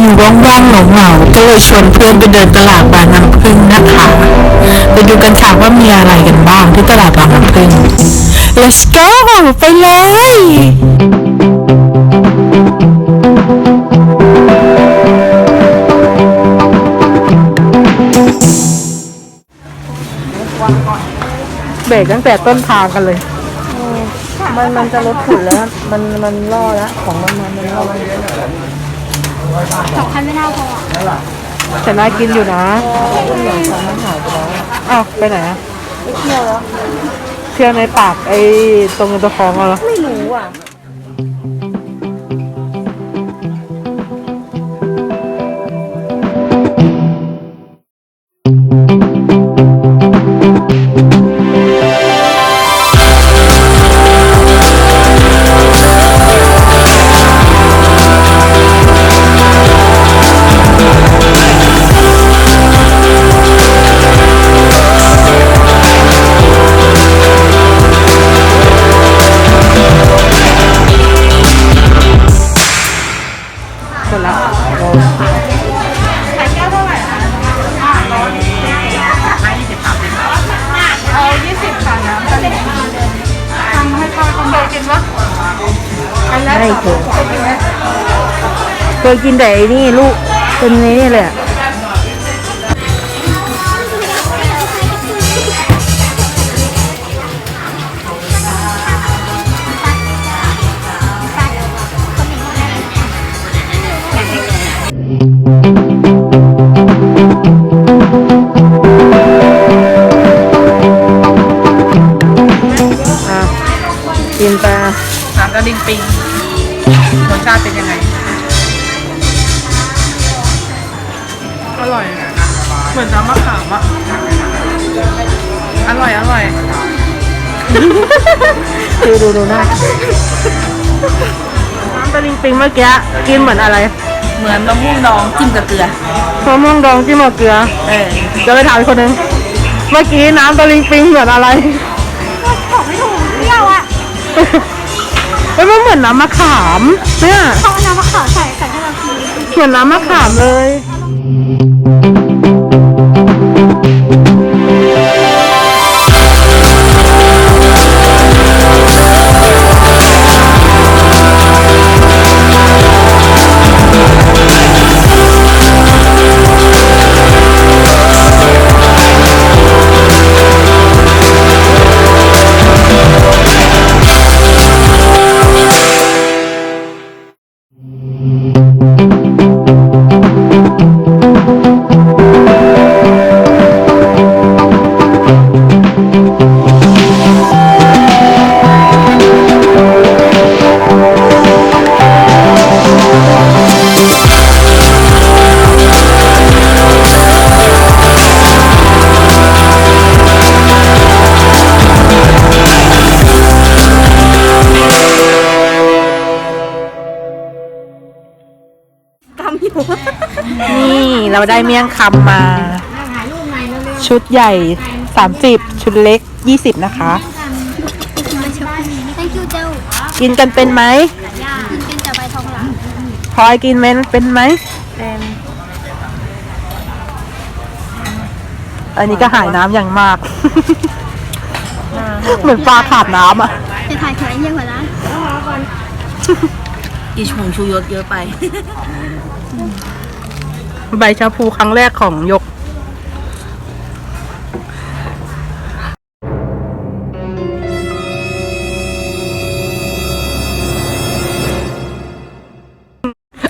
อยู่ว่างๆเหงาๆก็เลยชวนเพื่อนไปเดินตลาดบางน้ำพึ่งนะคะไปดูกันค่ะว่ามีอะไรกันบ้างที่ตลาดบางน้ำพึ่ง let's go ไปเลยเบรกตั้งแต่ต้นทางกันเลย มันมันจะลดฝุ่นแล้ว มันมันล่อแล้ว ของมันมันมันล่อ สองพันไม่น่าพออะแต่น่ากินอยู่นะของมันหายไปแล้วอ้าวไปไหนอะไม่เที่ยวแล้วเที่ยวในปากไอ้ตรงเงินตัวฟองเหรอ ไม่รู้อะ อันแรกไม่เคยเคยกินไหมเคยกินแต่ไอ้นี่ลูกเป็นนี้เลยอะอะ ติเป็นยังไง อร่อย เหมือนน้ำมะขามอะอร่อย อร่อย ดูดูดูหน้าน้ำตะลิงปิงเมื่อกี้กินเหมือนอะไรเหมือนมะม่วงดองจิ้มกับเกลือมะม่วงดองจิ้มกับเกลือเออจะไปถามอีกคนนึงเมื่อกี้น้ำตะลิงปิงเหมือนอะไรบอกไม่ถูกเปรี้ยวอะ เฮ้ยมันเหมือนน้ำมะขามเนี่ยเขาเอาน้ำมะขามใส่ใส่ให้เรากิน เหมือนน้ำมะขามเลย นี่เราได้เมี่ยงคำมาชุดใหญ่ 30 ชุดเล็ก 20 นะคะ thank you เจ้ากินกันเป็นไหมย่ากินแต่ใบทองหลางพลอยกินเมนเป็นไหมเป็นอันนี้ก็หายน้ำอย่างมาก เหมือนปลาขาดน้ำอะ จะถ่ายใครเยี่ยงกว่านั้นอีชงชูยศเยอะไป ใบชาพูครั้งแรกของยก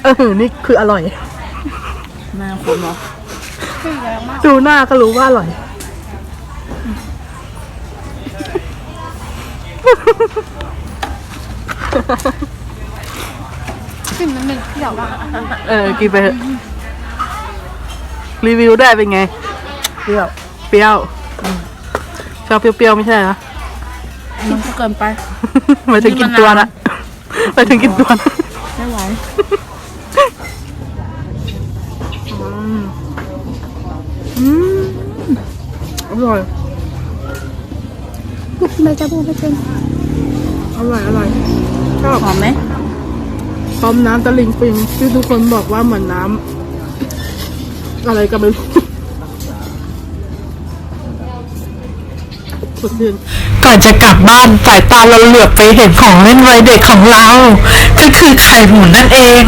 เออนี่คืออร่อย หน้าคนเนาะดูหน้าก็รู้ว่าอร่อย กลิ่นมันเหม็นเขียวอะ เออ กินไปเถอะ รีวิวได้เป็นไง เปรี้ยว เปรี้ยวชอบเปรี้ยวๆไม่ใช่เหรอ มันก็เกินไป หมายถึงกินตัวนะหมายถึงกินตัวนะไม่ไหวอร่อยใบจะพูไม่เป็นอร่อยอร่อยชอบหอมไหมต้มน้ำตะลิงปิงที่ทุกคนบอกว่าเหมือนน้ำ อะไรก็ไม่รู้ก่อนจะกลับบ้านสายตาเราเหลือบไปเห็นของเล่นวัยเด็กของเรา ก็คือไข่หมุนนั่นเอง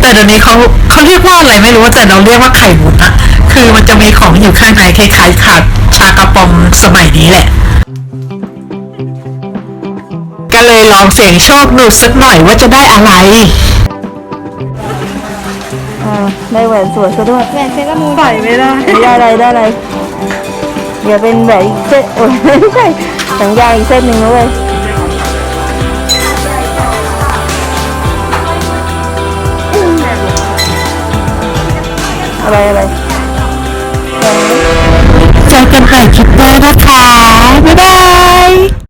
แต่เดี๋ยวนี้เขาเขาเรียกว่าอะไรไม่รู้แต่เราเรียกว่าไข่หมุนอะคือมันจะมีของอยู่ข้างในคล้ายๆขาดชากระป๋องสมัยนี้แหละ ก็เลยลองเสี่ยงโชคดูสักหน่อยว่าจะได้อะไร ได้แหวนสวยซะด้วยแหวนเซรามูนใส่ไม่ได้ได้อะไรได้อะไรเดี๋ยวเป็นแหวนอีกเส้นโอ้ยไม่ใช่สัญญาอีกเส้นหนึ่งนะเว้ยอะไรอะไร เจอกันใหม่คลิปหน้านะคะ